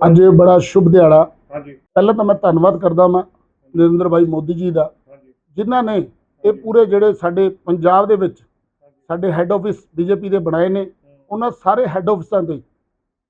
ਅੱਜ ਇਹ ਬੜਾ ਸ਼ੁਭ ਦਿਹਾੜਾ। ਹਾਂਜੀ। ਪਹਿਲਾਂ ਤਾਂ ਮੈਂ ਧੰਨਵਾਦ ਕਰਦਾ ਹਾਂ ਨਰਿੰਦਰ ਭਾਈ ਮੋਦੀ ਜੀ ਦਾ ਜਿਨ੍ਹਾਂ ਨੇ ਇਹ ਪੂਰੇ ਜਿਹੜੇ ਸਾਡੇ ਪੰਜਾਬ ਦੇ ਵਿੱਚ ਸਾਡੇ ਹੈੱਡ ਆਫਿਸ ਬੀਜੇਪੀ ਦੇ ਬਣਾਏ ਨੇ ਉਹਨਾਂ ਸਾਰੇ ਹੈੱਡ ਆਫਿਸਾਂ ਤੇ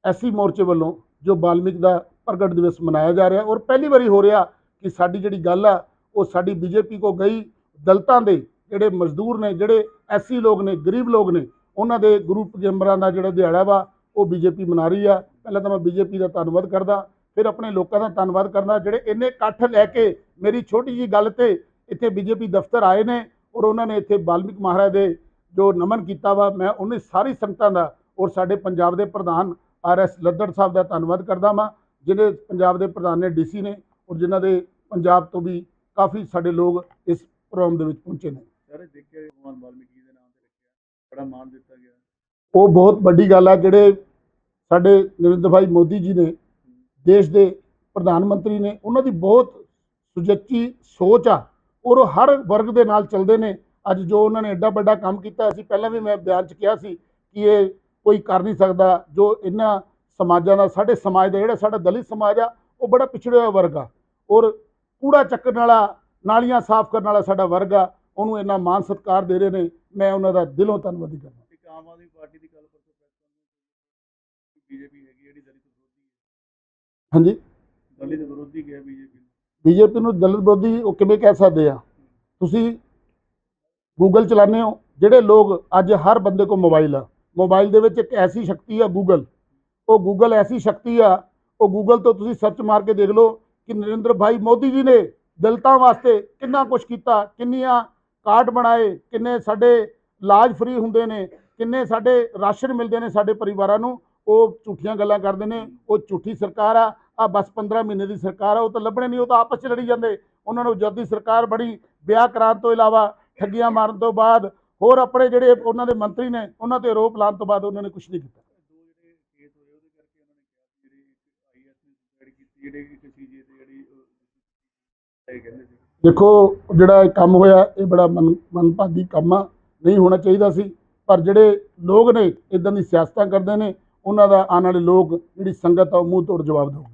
ਐਸੀ ਮੋਰਚੇ ਵੱਲੋਂ ਜੋ ਬਾਲਮਿਕ ਦਾ ਪ੍ਰਗਟ ਦਿਵਸ ਮਨਾਇਆ ਜਾ ਰਿਹਾ ਔਰ ਪਹਿਲੀ ਵਾਰੀ ਹੋ ਰਿਹਾ ਕਿ ਸਾਡੀ ਜਿਹੜੀ ਗੱਲ ਆ ਉਹ ਸਾਡੀ ਬੀਜੇਪੀ ਕੋ ਗਈ ਦਲਤਾਂ ਦੇ ਜਿਹੜੇ ਮਜ਼ਦੂਰ ਨੇ ਜਿਹੜੇ ਐਸੀ ਲੋਕ ਨੇ ਗਰੀਬ ਲੋਕ ਨੇ ਉਹਨਾਂ ਦੇ ਗਰੁੱਪ ਮੈਂਬਰਾਂ ਦਾ ਜਿਹੜਾ ਦਿਹਾੜਾ ਵਾ ਉਹ ਬੀਜੇਪੀ ਮਨਾ ਰਹੀ ਆ। ਪਹਿਲਾਂ ਤਾਂ ਮੈਂ ਬੀਜੇਪੀ ਦਾ ਧੰਨਵਾਦ ਕਰਦਾ, ਫਿਰ ਆਪਣੇ ਲੋਕਾਂ ਦਾ ਧੰਨਵਾਦ ਕਰਦਾ, ਜਿਹੜੇ ਇੰਨੇ ਇਕੱਠ ਲੈ ਕੇ ਮੇਰੀ ਛੋਟੀ ਜੀ ਗੱਲ ਤੇ ਇੱਥੇ ਬੀਜੇਪੀ ਦਫ਼ਤਰ ਆਏ ਨੇ ਔਰ ਉਹਨਾਂ ਨੇ ਇੱਥੇ ਬਾਲਮਿਕ ਮਹਾਰਾਜ ਦੇ ਜੋ ਨਮਨ ਕੀਤਾ ਵਾ, ਮੈਂ ਉਹਨੇ ਸਾਰੀ ਸੰਗਤਾਂ ਦਾ ਔਰ ਸਾਡੇ ਪੰਜਾਬ ਦੇ ਪ੍ਰਧਾਨ ਆਰ ਐਸ ਲੱਦੜ ਸਾਹਿਬ ਦਾ ਧੰਨਵਾਦ ਕਰਦਾ ਵਾਂ ਜਿਹੜੇ ਪੰਜਾਬ ਦੇ ਪ੍ਰਧਾਨ ਨੇ ਡੀਸੀ ਨੇ ਔਰ ਜਿਨ੍ਹਾਂ ਦੇ ਪੰਜਾਬ ਤੋਂ ਵੀ ਕਾਫੀ ਸਾਡੇ ਲੋਕ ਇਸ ਪ੍ਰੋਗਰਾਮ ਦੇ ਵਿੱਚ ਪਹੁੰਚੇ ਨੇ। ਸਾਰੇ ਦੇਖਿਆ, ਭਗਵਾਨ ਵਾਲਮੀਕੀ ਦੇ ਨਾਮ ਤੇ ਰੱਖਿਆ, ਬੜਾ ਮਾਣ ਦਿੱਤਾ ਗਿਆ। ਉਹ ਬਹੁਤ ਵੱਡੀ ਗੱਲ ਆ, ਜਿਹੜੇ ਸਾਡੇ ਨਰਿੰਦਰ ਭਾਈ ਮੋਦੀ ਜੀ ਨੇ, ਦੇਸ਼ ਦੇ ਪ੍ਰਧਾਨ ਮੰਤਰੀ ਨੇ, ਉਹਨਾਂ ਦੀ ਬਹੁਤ ਸੁਜੱਚੀ ਸੋਚ ਆ, ਔਰ ਉਹ ਹਰ ਵਰਗ ਦੇ ਨਾਲ ਚੱਲਦੇ ਨੇ। ਅੱਜ ਜੋ ਉਹਨਾਂ ਨੇ ਐਡਾ ਵੱਡਾ ਕੰਮ ਕੀਤਾ, ਅਸੀਂ ਪਹਿਲਾਂ ਵੀ ਮੈਂ ਬਿਆਨ 'ਚ ਕਿਹਾ ਸੀ ਕਿ ਇਹ ਕੋਈ ਕਰ ਨਹੀਂ ਸਕਦਾ, ਜੋ ਇਹਨਾਂ ਸਮਾਜਾਂ ਦਾ, ਸਾਡੇ ਸਮਾਜ ਦਾ ਜਿਹੜਾ ਸਾਡਾ ਦਲਿਤ ਸਮਾਜ ਆ, ਉਹ ਬੜਾ ਪਿਛੜਿਆ ਹੋਇਆ ਵਰਗ ਆ, ਔਰ ਕੂੜਾ ਚੱਕਣ ਵਾਲਾ, ਨਾਲੀਆਂ ਸਾਫ਼ ਕਰਨ ਵਾਲਾ ਸਾਡਾ ਵਰਗ ਆ, ਉਹਨੂੰ ਇੰਨਾ ਮਾਨ ਸਤਿਕਾਰ ਦੇ ਰਹੇ ਨੇ, ਮੈਂ ਉਹਨਾਂ ਦਾ ਦਿਲੋਂ ਧੰਨਵਾਦੀ ਕਰਦਾ। ਆਮ ਆਦਮੀ ਪਾਰਟੀ ਦੀ ਗੱਲ ਪਰਸੋਂ ਪ੍ਰੈਸ ਬੀਜੇਪੀ ਹੈਗੀ ਜਿਹੜੀ ਦਲਿਤ ਵਿਰੋਧੀ ਹੈ। ਹਾਂਜੀ। ਦਲਿਤ ਵਿਰੋਧੀ ਕਿਹਾ ਬੀਜੇਪੀ ਬੀਜੇਪੀ ਨੂੰ ਦਲਿਤ ਵਿਰੋਧੀ ਉਹ ਕਿਵੇਂ ਕਹਿ ਸਕਦੇ ਆ? ਤੁਸੀਂ ਗੂਗਲ ਚਲਾਉਂਦੇ ਹੋ ਜਿਹੜੇ ਲੋਕ ਅੱਜ ਹਰ ਬੰਦੇ ਕੋਲ ਮੋਬਾਈਲ ਆ। ਮੋਬਾਈਲ ਦੇ ਵਿੱਚ ਇੱਕ ਐਸੀ ਸ਼ਕਤੀ ਆ ਗੂਗਲ ਉਹ ਗੂਗਲ ਐਸੀ ਸ਼ਕਤੀ ਆ ਉਹ ਗੂਗਲ ਤੋਂ ਤੁਸੀਂ ਸਰਚ ਮਾਰ ਕੇ ਦੇਖ ਲਓ ਕਿ ਨਰਿੰਦਰ ਭਾਈ ਮੋਦੀ ਜੀ ਨੇ ਦਲਿਤਾਂ ਵਾਸਤੇ ਕਿੰਨਾ ਕੁਝ ਕੀਤਾ ਕਿੰਨੀਆਂ ਕਾਰਡ ਬਣਾਏ ਕਿੰਨੇ ਸਾਡੇ ਇਲਾਜ ਫ੍ਰੀ ਹੁੰਦੇ ਨੇ ਕਿੰਨੇ ਸਾਡੇ ਰਾਸ਼ਨ ਮਿਲਦੇ ਨੇ ਸਾਡੇ ਪਰਿਵਾਰਾਂ ਨੂੰ, ਉਹ ਝੂਠੀਆਂ ਗੱਲਾਂ ਕਰਦੇ ਨੇ, ਉਹ ਝੂਠੀ ਸਰਕਾਰ ਆ ਆ ਬਸ 15 ਮਹੀਨੇ ਦੀ ਸਰਕਾਰ ਆ, ਉਹ ਤਾਂ ਲੱਭਣੇ ਨਹੀਂ, ਉਹ ਤਾਂ ਆਪਸ 'ਚ ਲੜੀ ਜਾਂਦੇ। ਉਹਨਾਂ ਨੂੰ ਜਦ ਦੀ ਸਰਕਾਰ ਬੜੀ ਵਿਆਹ ਕਰਾਉਣ ਤੋਂ ਇਲਾਵਾ ਠੱਗੀਆਂ ਮਾਰਨ ਤੋਂ ਬਾਅਦ, ਹੋਰ ਆਪਣੇ ਜਿਹੜੇ ਉਹਨਾਂ ਦੇ ਮੰਤਰੀ ਨੇ, ਉਹਨਾਂ ਤੇ ਆਰੋਪ ਲਾਉਣ ਤੋਂ ਬਾਅਦ ਉਹਨਾਂ ਨੇ ਕੁਝ ਨਹੀਂ ਕੀਤਾ। ਦੇਖੋ, ਜਿਹੜਾ ਕੰਮ ਹੋਇਆ, ਇਹ ਬੜਾ ਮਨ ਮਨਭਾਗੀ ਕੰਮ ਆ, ਨਹੀਂ ਹੋਣਾ ਚਾਹੀਦਾ ਸੀ। ਪਰ ਜਿਹੜੇ ਲੋਕ ਨੇ ਇਦਾਂ ਦੀ ਸਿਆਸਤਾਂ ਕਰਦੇ ਨੇ, ਉਹਨਾਂ ਦਾ ਆਉਣ ਵਾਲੇ ਲੋਕ, ਜਿਹੜੀ ਸੰਗਤ ਆ, ਉਹ ਮੂੰਹ ਤੋੜ ਜਵਾਬ ਦੇਊਗੀ।